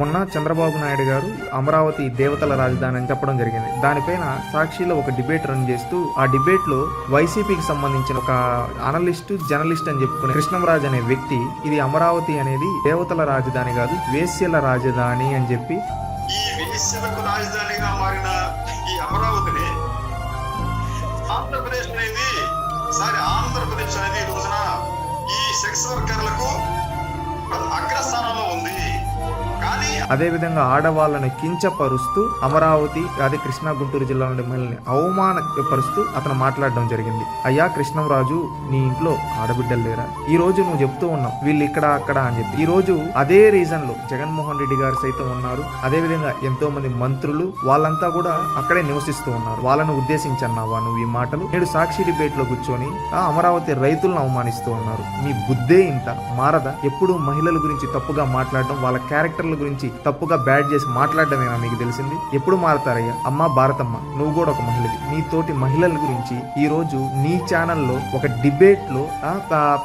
మొన్న చంద్రబాబు నాయుడు గారు అమరావతి దేవతల రాజధాని అని చెప్పడం జరిగింది. దానిపైన సాక్షిలో ఒక డిబేట్ రన్ చేస్తూ ఆ డిబేట్లో వైసీపీకి సంబంధించిన ఒక అనలిస్ట్ జర్నలిస్ట్ అని చెప్పుకునే కృష్ణంరాజ్ అనే వ్యక్తి ఇది అమరావతి అనేది దేవతల రాజధాని కాదు వేశ్యల రాజధాని అని చెప్పి ఈ రాజధానిగా మారిన ఈ అమరావతిని ఆంధ్రప్రదేశ్ అనేది సారీ ఆంధ్రప్రదేశ్ అనేది రోజున అదేవిధంగా ఆడవాళ్ళను కించపరుస్తూ అమరావతి అదే కృష్ణా గుంటూరు జిల్లా నుండి మహిళల్ని అవమానపరుస్తూ అతను మాట్లాడడం జరిగింది. అయ్యా కృష్ణంరాజు నీ ఇంట్లో ఆడబిడ్డలు లేరా? ఈ రోజు నువ్వు చెప్తూ ఉన్నావు వీళ్ళు ఇక్కడ అక్కడ అని చెప్పి. ఈ రోజు అదే రీజన్లో జగన్మోహన్ రెడ్డి గారు సైతం ఉన్నారు. అదేవిధంగా ఎంతో మంది మంత్రులు వాళ్ళంతా కూడా అక్కడే నివసిస్తూ ఉన్నారు. వాళ్ళను ఉద్దేశించి అన్నావా నువ్వు ఈ మాటలు? నేడు సాక్షి డిబేట్లో కూర్చొని ఆ అమరావతి రైతులను అవమానిస్తూ ఉన్నారు. మీ బుద్ధే ఇంత? మారదా? ఎప్పుడు మహిళల గురించి తప్పుగా మాట్లాడడం వాళ్ళ క్యారెక్టర్ల గురించి తప్పుగా బ్యాడ్ చేసి మాట్లాడడమేనా మీకు తెలిసింది? ఎప్పుడు మారతారయ్యా? అమ్మా భారతమ్మ నువ్వు కూడా ఒక మహిళవి. నీ తోటి మహిళల గురించి ఈ రోజు నీ ఛానల్లో ఒక డిబేట్లో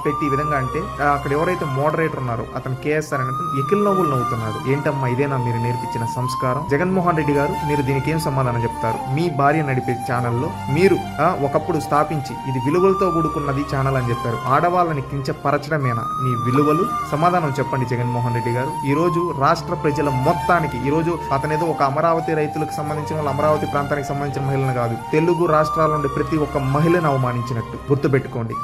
పెట్టి విధంగా అంటే అక్కడ ఎవరైతే మోడరేటర్ ఉన్నారో అతను కేఎస్ఆర్ అని ఎకిల్ నవ్వులు నవ్వుతున్నాడు. ఏంటమ్మా ఇదేనా మీరు నేర్పించిన సంస్కారం? జగన్మోహన్ రెడ్డి గారు మీరు దీనికి ఏం సమాధానం చెప్తారు? మీ భార్య నడిపే ఛానల్లో మీరు ఒకప్పుడు స్థాపించి ఇది విలువలతో కూడుకున్నది ఛానల్ అని చెప్పారు. ఆడవాళ్ళని కించపరచడమేనా మీ విలువలు? సమాధానం చెప్పండి జగన్మోహన్ రెడ్డి గారు. ఈ రోజు రాష్ట్ర ప్రజల మొత్తానికి. ఈ రోజు అతనేదో ఒక అమరావతి రైతులకు సంబంధించిన వాళ్ళు అమరావతి ప్రాంతానికి సంబంధించిన మహిళను కాదు తెలుగు రాష్ట్రాల నుండి ప్రతి ఒక్క మహిళను అవమానించినట్టు. గుర్తుపెట్టుకోండి.